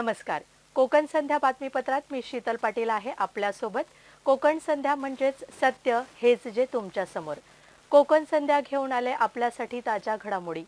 नमस्कार. कोकण संध्या बातमीपत्रात मी शीतल पाटील आहे आपल्यासोबत. कोकण संध्या म्हणजेच सत्य हेच जे तुमच्यासमोर. कोकण संध्या घेऊन आले आपल्यासाठी ताज्या घडामोडी.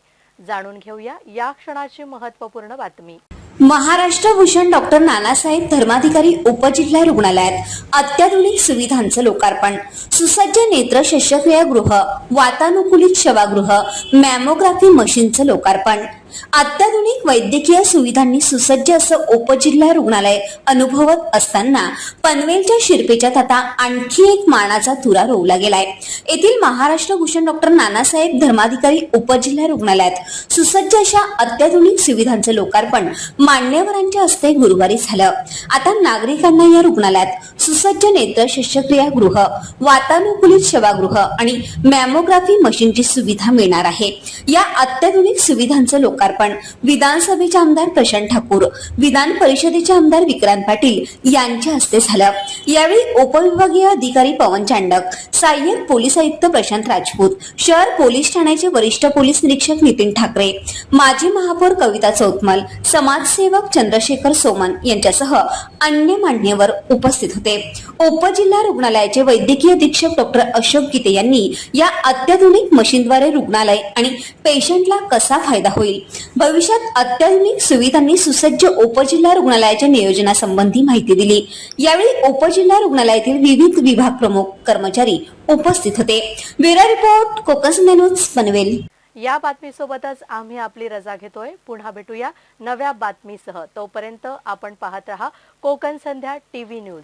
जाणून घेऊया या क्षणाची महत्त्वपूर्ण बातमी. महाराष्ट्र भूषण डॉक्टर नानासाहेब धर्माधिकारी उपजिल्हा रुग्णालयात अत्याधुनिक सुविधांचं लोकार्पण. सुसज्ज नेत्र शस्त्रक्रिया गृह वातानुकूलित शवागृह मॅमोग्राफी मशीनचं लोकार्पण. अत्याधुनिक वैद्यकीय सुविधांनी सुसज्ज असं उपजिल्हा रुग्णालय अनुभवत असताना पनवेलच्या शिरपेच्यात आता आणखी एक मानाचा तुरा रोवला गेलाय. येथील महाराष्ट्र भूषण डॉक्टर नानासाहेब धर्माधिकारी उपजिल्हा रुग्णालयात सुसज्ज अशा अत्याधुनिक सुविधांचं लोकार्पण मान्यवरांच्या हस्ते गुरुवारी झालं. आता नागरिकांना या रुग्णालयात सुसज्ज नेत्र शस्त्रक्रिया गृह वातानुकूलित सेवागृह आणि मॅमोग्राफी मशीनची सुविधा मिळणार आहे. या अत्याधुनिक सुविधांचं लोकार्पण विधानसभेचे आमदार प्रशांत ठाकूर विधान परिषदेचे आमदार विक्रांत पाटील यांच्या हस्ते झालं. यावेळी उपविभागीय अधिकारी पवन चांडक सहाय्यक पोलीस आयुक्त प्रशांत राजपूत शहर पोलीस ठाण्याचे वरिष्ठ पोलीस निरीक्षक नितीन ठाकरे माजी महापौर कविता चौतमल समाजसेवक चंद्रशेखर सोमन यांच्यासह अन्य मान्यवर उपस्थित होते. उपजिल्हा रुग्णालयाचे वैद्यकीय अधीक्षक डॉक्टर अशोक गीते यांनी या अत्याधुनिक मशीनद्वारे रुग्णालय आणि पेशंटला कसा फायदा होईल? भविष्यात अत्याधुनिक सुविधांनी सुसज्ज उपजिल्हा रुग्णालयाच्या नियोजनासंबंधी माहिती दिली. यावेळी उपजिल्हा रुग्णालयातील विविध विभाग प्रमुख कर्मचारी उपस्थित होते. Bureau report Konkan news Panvel. या बातमीसोबतच आम्ही आपली रजा घेतोय. पुन्हा भेटूया नव्या बातमीसह. तोपर्यंत आपण पाहत रहा कोकण संध्या टीव्ही न्यूज.